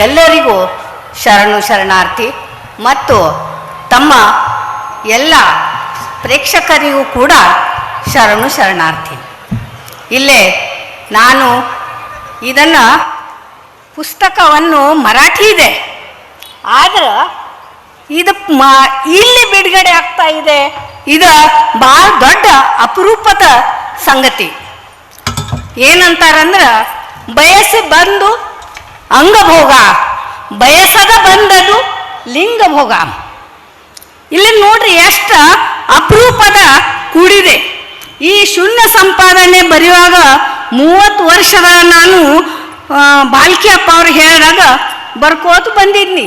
ಎಲ್ಲರಿಗೂ ಶರಣು ಶರಣಾರ್ಥಿ ಮತ್ತು ತಮ್ಮ ಎಲ್ಲ ಪ್ರೇಕ್ಷಕರಿಗೂ ಕೂಡ ಶರಣು ಶರಣಾರ್ಥಿ. ಇಲ್ಲೇ ನಾನು ಇದನ್ನು ಪುಸ್ತಕವನ್ನು ಮರಾಠಿ ಇದೆ. ಆದ್ರೆ ಇದು ಮಾ ಇಲ್ಲಿ ಬಿಡುಗಡೆ ಆಗ್ತಾ ಇದೆ. ಇದು ಭಾಳ ದೊಡ್ಡ ಅಪರೂಪದ ಸಂಗತಿ. ಏನಂತಾರಂದ್ರ, ಬಯಸಿ ಬಂದು ಅಂಗಭೋಗ. ಬಯಸದ ಬಂದದು ಲಿಂಗಭೋಗ. ಇಲ್ಲಿ ನೋಡ್ರಿ ಎಷ್ಟು ಅಪರೂಪದ ಕೂಡಿದೆ. ಈ ಶೂನ್ಯ ಸಂಪಾದನೆ ಬರೆಯುವಾಗ ಮೂವತ್ತು ವರ್ಷದ ನಾನು ಬಾಲ್ಕಿ ಅಪ್ಪ ಅವ್ರು ಹೇಳಿದಾಗ ಬರ್ಕೋತ ಬಂದಿದ್ನಿ.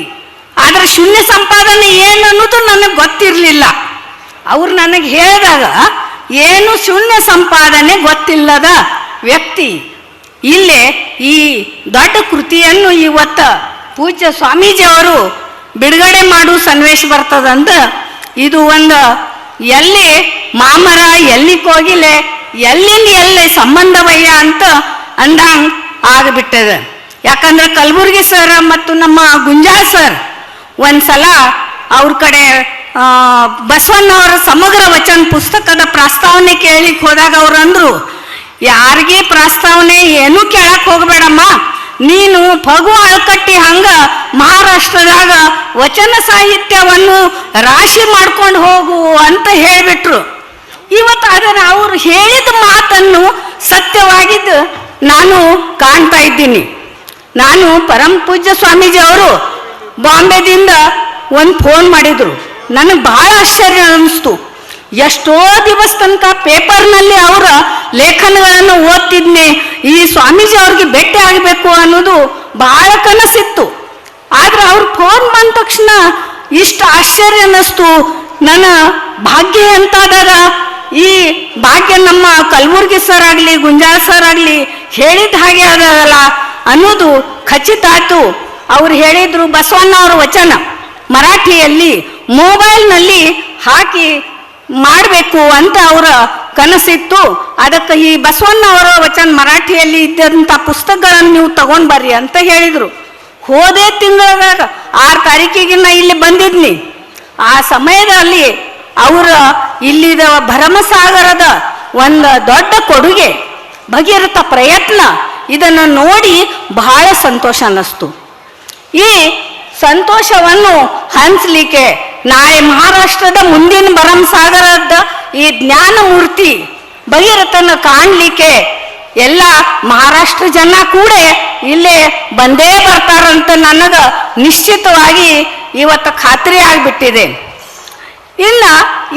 ಆದ್ರೆ ಶೂನ್ಯ ಸಂಪಾದನೆ ಏನು ಅನ್ನೋದು ನನಗೆ ಗೊತ್ತಿರಲಿಲ್ಲ. ಅವ್ರು ನನಗೆ ಹೇಳಿದಾಗ ಏನು ಶೂನ್ಯ ಸಂಪಾದನೆ ಗೊತ್ತಿಲ್ಲದ ವ್ಯಕ್ತಿ. ಇಲ್ಲೇ ಈ ದೊಡ್ಡ ಕೃತಿಯನ್ನು ಇವತ್ತ ಪೂಜ್ಯ ಸ್ವಾಮೀಜಿಯವರು ಬಿಡುಗಡೆ ಮಾಡು ಸನ್ವೇಶ ಬರ್ತದಂತ ಇದು ಒಂದು ಎಲ್ಲಿ ಮಾಮರ ಎಲ್ಲಿ ಕೋಗಿಲೆ, ಎಲ್ಲಿಂದ ಎಲ್ಲಿ ಸಂಬಂಧವಯ್ಯ ಅಂತ ಅಂದಂಗೆ ಆಗ್ಬಿಟ್ಟದ. ಯಾಕಂದ್ರೆ ಕಲಬುರ್ಗಿ ಸರ್ ಮತ್ತು ನಮ್ಮ ಗುಂಜಾ ಸರ್ ಒಂದ್ಸಲ ಅವ್ರ ಕಡೆ ಬಸವಣ್ಣವರ ಸಮಗ್ರ ವಚನ ಪುಸ್ತಕದ ಪ್ರಸ್ತಾವನೆ ಕೇಳಿಕ್ ಹೋದಾಗ ಅವ್ರು ಅಂದ್ರು ಯಾರಿಗೆ ಪ್ರಸ್ತಾವನೆ ಏನು ಕೇಳಕ್ ಹೋಗ್ಬೇಡಮ್ಮ. ನೀನು ಫಗು ಅಳ್ಕಟ್ಟಿ ಹಂಗ ಮಹಾರಾಷ್ಟ್ರದಾಗ ವಚನ ಸಾಹಿತ್ಯವನ್ನು ರಾಶಿ ಮಾಡ್ಕೊಂಡು ಹೋಗು ಅಂತ ಹೇಳಿಬಿಟ್ರು. ಇವತ್ತು ಅದನ್ನು ಅವರು ಹೇಳಿದ ಮಾತನ್ನು ಸತ್ಯವಾಗಿದ್ದು ನಾನು ಕಾಣ್ತಾ ಇದ್ದೀನಿ. ನಾನು ಪರಮ ಪೂಜ್ಯ ಸ್ವಾಮೀಜಿ ಅವರು ಬಾಂಬೆದಿಂದ ಒಂದು ಫೋನ್ ಮಾಡಿದ್ರು. ನನಗೆ ಬಹಳ ಆಶ್ಚರ್ಯ ಅನಿಸ್ತು ಎಷ್ಟೋ ದಿವಸ ತನಕ ಪೇಪರ್ನಲ್ಲಿ ಅವರ ಲೇಖನಗಳನ್ನು ಓದ್ತಿದ್ನೆ. ಈ ಸ್ವಾಮೀಜಿ ಅವ್ರಿಗೆ ಭೇಟಿ ಆಗಬೇಕು ಅನ್ನೋದು ಬಹಳ ಕನಸಿತ್ತು. ಆದ್ರೆ ಅವ್ರು ಫೋನ್ ಬಂದ ತಕ್ಷಣ ಇಷ್ಟು ಆಶ್ಚರ್ಯ ಅನ್ನಿಸ್ತು. ನನ್ನ ಭಾಗ್ಯ ಎಂತಾದಾಗ ಈ ಭಾಗ್ಯ ನಮ್ಮ ಕಲಬುರ್ಗಿ ಸರ್ ಆಗಲಿ, ಗುಂಜಾಳ ಸರ್ ಆಗಲಿ ಹೇಳಿದ ಹಾಗೆ ಅದಲ್ಲ ಅನ್ನೋದು ಖಚಿತ ಆಯ್ತು. ಅವ್ರು ಹೇಳಿದ್ರು ಬಸವಣ್ಣ ಅವರ ವಚನ ಮರಾಠಿಯಲ್ಲಿ ಮೊಬೈಲ್ನಲ್ಲಿ ಹಾಕಿ ಮಾಡಬೇಕು ಅಂತ ಅವರ ಕನಸಿತ್ತು. ಅದಕ್ಕೆ ಈ ಬಸವಣ್ಣ ಅವರ ವಚನ ಮರಾಠಿಯಲ್ಲಿ ಇದ್ದಂಥ ಪುಸ್ತಕಗಳನ್ನು ನೀವು ತಗೊಂಡ್ ಬರ್ರಿ ಅಂತ ಹೇಳಿದರು. ಹೋದೇ ತಿಂಗಳದಾಗ ಆರು ತಾರೀಕಿಗೆ ನಾ ಇಲ್ಲಿ ಬಂದಿದ್ನಿ. ಆ ಸಮಯದಲ್ಲಿ ಅವರ ಇಲ್ಲಿದ ಭರಮಸಾಗರದ ಒಂದು ದೊಡ್ಡ ಕೊಡುಗೆ, ಭಗೀರಥ ಪ್ರಯತ್ನ, ಇದನ್ನು ನೋಡಿ ಬಹಳ ಸಂತೋಷ ಅನ್ನಿಸ್ತು. ಈ ಸಂತೋಷವನ್ನು ಹಂಚಲಿಕ್ಕೆ ನಾಳೆ ಮಹಾರಾಷ್ಟ್ರದ ಮುಂದಿನ ಭರಮಸಾಗರದ ಈ ಜ್ಞಾನ ಮೂರ್ತಿ ಭಗೀರಥನ ಕಾಣಲಿಕ್ಕೆ ಎಲ್ಲ ಮಹಾರಾಷ್ಟ್ರ ಜನ ಕೂಡ ಇಲ್ಲೇ ಬಂದೇ ಬರ್ತಾರಂತ ನನಗೆ ನಿಶ್ಚಿತವಾಗಿ ಇವತ್ತು ಖಾತ್ರಿ ಆಗಿಬಿಟ್ಟಿದೆ. ಇನ್ನ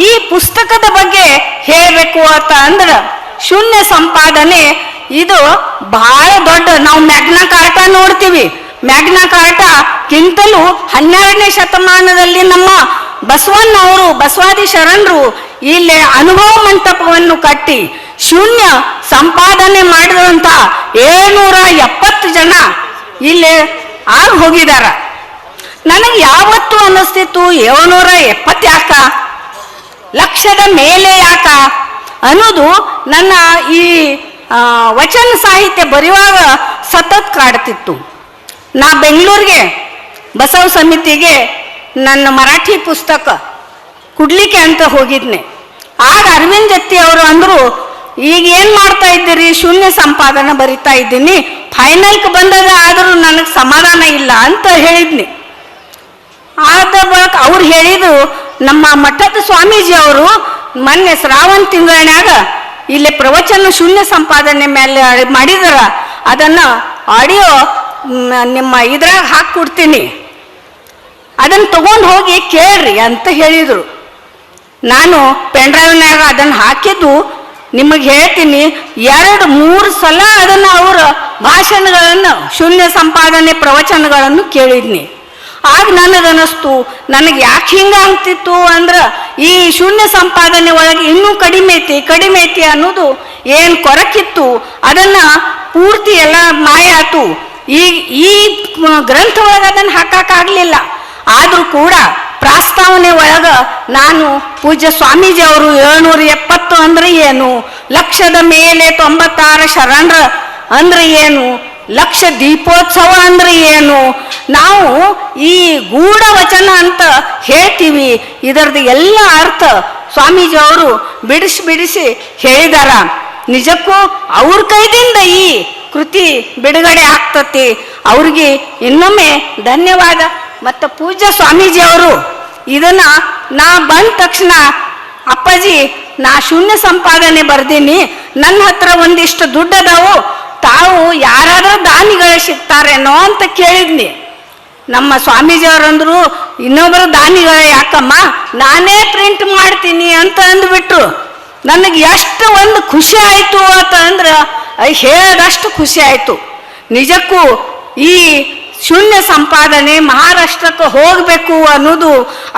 ಈ ಪುಸ್ತಕದ ಬಗ್ಗೆ ಹೇಳಬೇಕು ಅಂತ ಅಂದ್ರೆ ಶೂನ್ಯ ಸಂಪಾದನೆ ಇದು ಬಹಳ ದೊಡ್ಡ ನಾವು ಮ್ಯಾಗ್ನಾ ಕಾರ್ಟ ನೋಡ್ತೀವಿ. ಮ್ಯಾಗ್ನಾ ಕಾರ್ಟಕ್ಕಿಂತಲೂ ಹನ್ನೆರಡನೇ ಶತಮಾನದಲ್ಲಿ ನಮ್ಮ ಬಸವಣ್ಣವರು ಬಸವಾದಿ ಶರಣರು ಇಲ್ಲಿ ಅನುಭವ ಮಂಟಪವನ್ನು ಕಟ್ಟಿ ಶೂನ್ಯ ಸಂಪಾದನೆ ಮಾಡಿದಂತ ಏಳ್ನೂರ ಎಪ್ಪತ್ತು ಜನ ಇಲ್ಲಿ ಆಗ ಹೋಗಿದಾರ. ನನಗೆ ಯಾವತ್ತು ಅನ್ನಿಸ್ತಿತ್ತು ಏಳ್ನೂರ ಎಪ್ಪತ್ತು ಲಕ್ಷದ ಮೇಲೆ ಯಾಕ? ಅನ್ನೋದು ನನ್ನ ಈ ವಚನ ಸಾಹಿತ್ಯ ಬರೆಯುವಾಗ ಸತತ್ ಕಾಡ್ತಿತ್ತು. ನಾ ಬೆಂಗಳೂರಿಗೆ ಬಸವ ಸಮಿತಿಗೆ ನನ್ನ ಮರಾಠಿ ಪುಸ್ತಕ ಕುಡ್ಲಿಕ್ಕೆ ಅಂತ ಹೋಗಿದ್ನೆ. ಆಗ ಅರವಿಂದ್ ಜತ್ತಿ ಅವರು ಅಂದರು, ಈಗ ಏನು ಮಾಡ್ತಾ ಇದ್ದೀರಿ? ಶೂನ್ಯ ಸಂಪಾದನೆ ಬರಿತಾ ಇದ್ದೀನಿ. ಫೈನಲ್ಗೆ ಬಂದದ ಆದರೂ ನನಗೆ ಸಮಾಧಾನ ಇಲ್ಲ ಅಂತ ಹೇಳಿದ್ನಿ. ಆದ ಬಳಿಕ ಅವ್ರು ಹೇಳಿದ್ರು ನಮ್ಮ ಮಠದ ಸ್ವಾಮೀಜಿ ಅವರು ಮೊನ್ನೆ ಶ್ರಾವಣ ತಿಂಗಳನ್ಯಾಗ ಇಲ್ಲಿ ಪ್ರವಚನ ಶೂನ್ಯ ಸಂಪಾದನೆ ಮೇಲೆ ಮಾಡಿದ್ರ. ಅದನ್ನು ಆಡಿಯೋ ನಿಮ್ಮ ಇದ್ರಾಗ ಹಾಕ್ಕೊಡ್ತೀನಿ ಅದನ್ನ ತಗೊಂಡು ಹೋಗಿ ಕೇಳ್ರಿ ಅಂತ ಹೇಳಿದರು. ನಾನು ಪೆಂಡ್ರೈವ್ನಾಗ ಅದನ್ನು ಹಾಕಿದ್ದು ನಿಮಗೆ ಹೇಳ್ತೀನಿ, ಎರಡು ಮೂರು ಸಲ ಅದನ್ನು ಅವರ ಭಾಷಣಗಳನ್ನು, ಶೂನ್ಯ ಸಂಪಾದನೆ ಪ್ರವಚನಗಳನ್ನು ಕೇಳಿದ್ನಿ. ಆಗ ನನಗನ್ನಿಸ್ತು ನನಗೆ ಯಾಕೆ ಹಿಂಗೆ ಆಗ್ತಿತ್ತು ಅಂದ್ರೆ, ಈ ಶೂನ್ಯ ಸಂಪಾದನೆ ಒಳಗೆ ಇನ್ನೂ ಕಡಿಮೆ ಐತಿ ಕಡಿಮೆ ಐತಿ ಅನ್ನೋದು ಏನು ಕೊರಕಿತ್ತು, ಅದನ್ನು ಪೂರ್ತಿ ಎಲ್ಲ ಮಾಯ ಆತು ಈ ಈ ಗ್ರಂಥ ಒಳಗೆ ಅದನ್ನು ಹಾಕಕ್ಕಾಗಲಿಲ್ಲ. ಆದರೂ ಕೂಡ ಪ್ರಾಸ್ತಾವನೆ ಒಳಗ ನಾನು ಪೂಜ್ಯ ಸ್ವಾಮೀಜಿ ಅವರು ಏಳ್ನೂರ ಎಪ್ಪತ್ತು ಅಂದ್ರೆ ಏನು? ಲಕ್ಷದ ಮೇಲೆ ತೊಂಬತ್ತಾರು ಶರಣರ ಅಂದ್ರೆ ಏನು? ಲಕ್ಷ ದೀಪೋತ್ಸವ ಅಂದ್ರೆ ಏನು? ನಾವು ಈ ಗೂಢ ವಚನ ಅಂತ ಹೇಳ್ತೀವಿ. ಇದರದ್ದು ಎಲ್ಲ ಅರ್ಥ ಸ್ವಾಮೀಜಿ ಅವರು ಬಿಡಿಸಿ ಬಿಡಿಸಿ ಹೇಳಿದಾರ. ನಿಜಕ್ಕೂ ಅವ್ರ ಕೈದಿಂದ ಈ ಕೃತಿ ಬಿಡುಗಡೆ ಆಗ್ತತಿ. ಅವ್ರಿಗೆ ಇನ್ನೊಮ್ಮೆ ಧನ್ಯವಾದ. ಮತ್ತು ಸ್ವಾಮೀಜಿ ಅವರು, ಇದನ್ನ ನಾ ಬಂದ ತಕ್ಷಣ, ಅಪ್ಪಾಜಿ, ನಾ ಶೂನ್ಯ ಸಂಪಾದನೆ ಬರ್ದೀನಿ. ನನ್ನ ಹತ್ರ ಒಂದಿಷ್ಟು ದುಡ್ಡು ಅದಾವು. ತಾವು ಯಾರಾದರೂ ದಾನಿಗಳು ಸಿಗ್ತಾರೇನೋ ಅಂತ ಕೇಳಿದ್ನಿ. ನಮ್ಮ ಸ್ವಾಮೀಜಿ ಸ್ವಾಮೀಜಿಯವರಂದ್ರು ಇನ್ನೊಬ್ಬರು ದಾನಿಗಳ ಯಾಕಮ್ಮ? ನಾನೇ ಪ್ರಿಂಟ್ ಮಾಡ್ತೀನಿ ಅಂತ ಅಂದ್ಬಿಟ್ರು. ನನಗೆ ಎಷ್ಟು ಒಂದು ಖುಷಿ ಆಯಿತು ಅಂತ ಅಂದ್ರೆ ಹೇಳದಷ್ಟು ಖುಷಿ ಆಯಿತು. ನಿಜಕ್ಕೂ ಈ ಶೂನ್ಯ ಸಂಪಾದನೆ ಮಹಾರಾಷ್ಟ್ರಕ್ಕೆ ಹೋಗಬೇಕು ಅನ್ನೋದು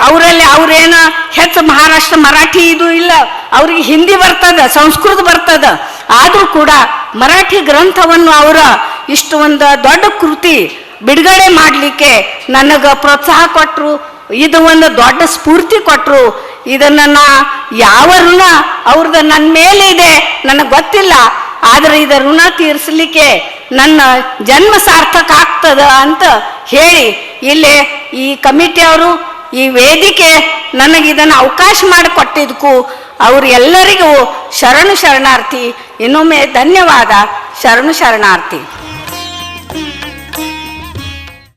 ಅವರಲ್ಲಿ ಅವ್ರೇನ ಹೆಚ್ಚು ಮಹಾರಾಷ್ಟ್ರ ಮರಾಠಿ ಇದು ಇಲ್ಲ. ಅವ್ರಿಗೆ ಹಿಂದಿ ಬರ್ತದ, ಸಂಸ್ಕೃತ ಬರ್ತದ. ಆದರೂ ಕೂಡ ಮರಾಠಿ ಗ್ರಂಥವನ್ನು ಅವರ ಇಷ್ಟು ಒಂದು ದೊಡ್ಡ ಕೃತಿ ಬಿಡುಗಡೆ ಮಾಡಲಿಕ್ಕೆ ನನಗೆ ಪ್ರೋತ್ಸಾಹ ಕೊಟ್ಟರು ಇದು ಒಂದು ದೊಡ್ಡ ಸ್ಫೂರ್ತಿ ಕೊಟ್ಟರು ಇದನ್ನು ನಾ ಯಾವ ಋಣ ಅವ್ರದ್ದು ನನ್ನ ಮೇಲೆ ಇದೆ ನನಗೆ ಗೊತ್ತಿಲ್ಲ. ಆದರೆ ಇದರ ಋಣ ತೀರಿಸಲಿಕ್ಕೆ ನನ್ನ ಜನ್ಮ ಸಾರ್ಥಕ ಆಗ್ತದ ಅಂತ ಹೇಳಿ ಇಲ್ಲಿ ಈ ಕಮಿಟಿಯವರು ಈ ವೇದಿಕೆ ನನಗೆ ಇದನ್ನು ಅವಕಾಶ ಮಾಡಿಕೊಟ್ಟಿದ್ದಕ್ಕೂ ಅವ್ರ ಎಲ್ಲರಿಗೂ ಶರಣು ಶರಣಾರ್ಥಿ. ಇನ್ನೊಮ್ಮೆ ಧನ್ಯವಾದ. ಶರಣು ಶರಣಾರ್ಥಿ.